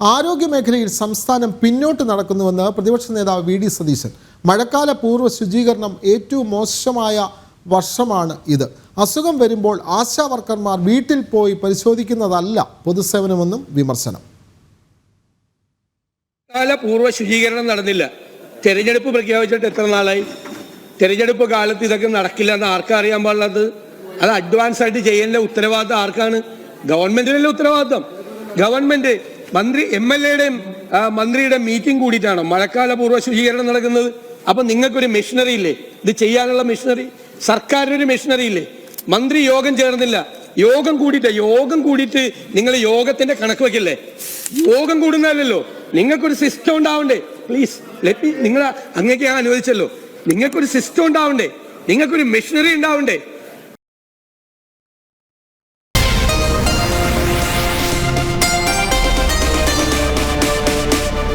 ആരോഗ്യ മേഖലയിൽ സംസ്ഥാനം പിന്നോട്ട് നടക്കുന്നുവെന്ന് പ്രതിപക്ഷ നേതാവ് വി ഡി സതീശൻ. മഴക്കാല പൂർവ ശുചീകരണം ഏറ്റവും മോശമായ വർഷമാണ് ഇത്. അസുഖം വരുമ്പോൾ ആശാ വർക്കർമാർ വീട്ടിൽ പോയി പരിശോധിക്കുന്നതല്ല പൊതുസേവനമെന്നും വിമർശനം. കാല പൂർവ ശുചീകരണം നടന്നില്ല. തെരഞ്ഞെടുപ്പ് പ്രഖ്യാപിച്ചിട്ട് എത്ര നാളായി? തെരഞ്ഞെടുപ്പ് കാലത്ത് ഇതൊക്കെ നടക്കില്ല എന്ന് ആർക്കാ അറിയാൻ അത് അഡ്വാൻസ് ആയിട്ട് ചെയ്യേണ്ട ഉത്തരവാദിത്തം ആർക്കാണ്? ഗവൺമെന്റിനല്ലേ ഉത്തരവാദിത്തം. ഗവൺമെന്റ് മന്ത്രി എം എൽ എയുടെയും മന്ത്രിയുടെ മീറ്റിംഗ് കൂടിയിട്ടാണോ? മഴക്കാല പൂർവ ശുചീകരണം നടക്കുന്നത്. അപ്പൊ നിങ്ങൾക്കൊരു മെഷീനറി ഇല്ലേ? ഇത് ചെയ്യാനുള്ള മെഷീനറി സർക്കാരിനൊരു മെഷീനറി ഇല്ലേ? മന്ത്രി യോഗം ചേർന്നില്ല. യോഗം കൂടിയിട്ട് യോഗം കൂടിയിട്ട് നിങ്ങൾ യോഗത്തിന്റെ കണക്ക് വെക്കില്ലേ? യോഗം കൂടുന്നതല്ലോ നിങ്ങൾക്കൊരു സിസ്റ്റം ഉണ്ടാവണ്ടേ? പ്ലീസ് ലെറ്റ് നിങ്ങൾ അങ്ങേക്ക് ഞാൻ അനുവദിച്ചല്ലോ. നിങ്ങൾക്കൊരു സിസ്റ്റം ഉണ്ടാവണ്ടേ? നിങ്ങൾക്കൊരു മെഷീനറി ഉണ്ടാവണ്ടേ?